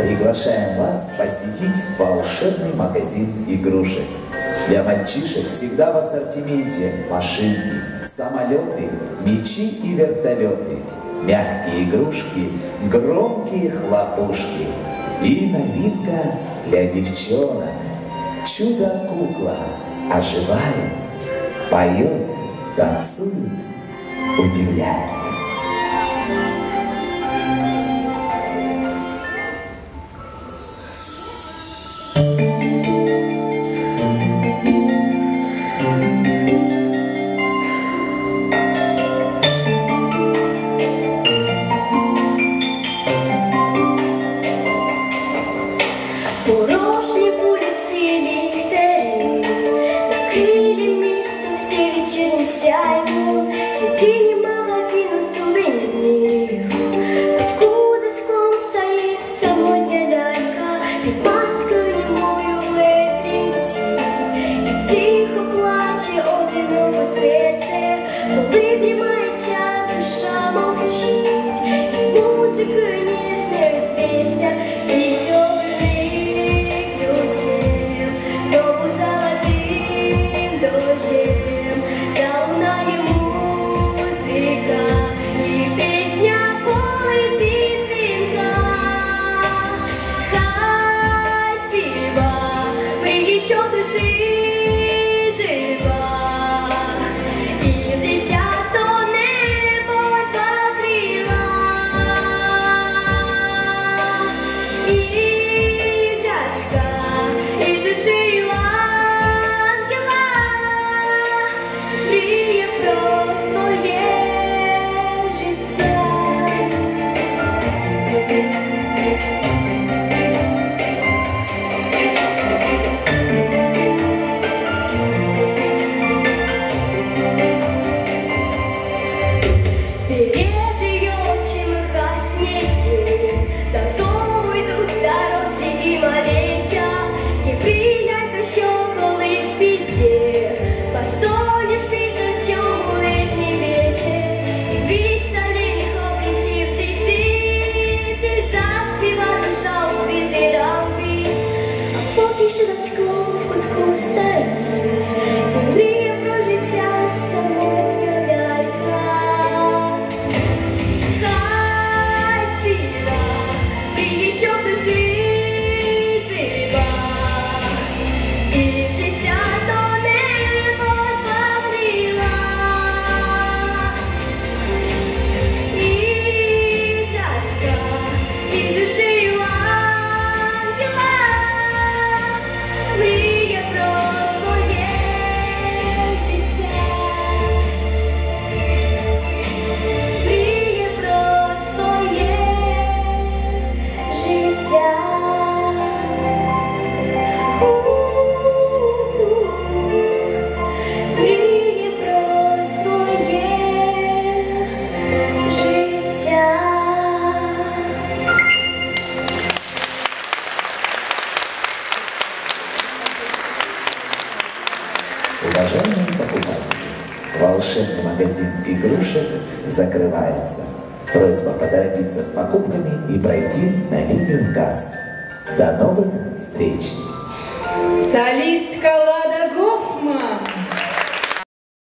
приглашаем вас посетить волшебный магазин игрушек. Для мальчишек всегда в ассортименте машинки, самолеты, мечи и вертолеты, мягкие игрушки, громкие хлопушки. И новинка для девчонок. Чудо-кукла оживает, поет, танцует, удивляет. Всі вечірнім сяйвом, Вітріні магазину сувенірів. Кутку за склом стоїть самотня лялька, під маскою ледь тремтить, і тихо плаче одиноке серце, коли дрімає час, душа мовчить, і з музикою deixou de giro. Волшебный магазин игрушек закрывается. Просьба поторопиться с покупками и пройти на линию ГАЗ. До новых встреч! Солистка Лада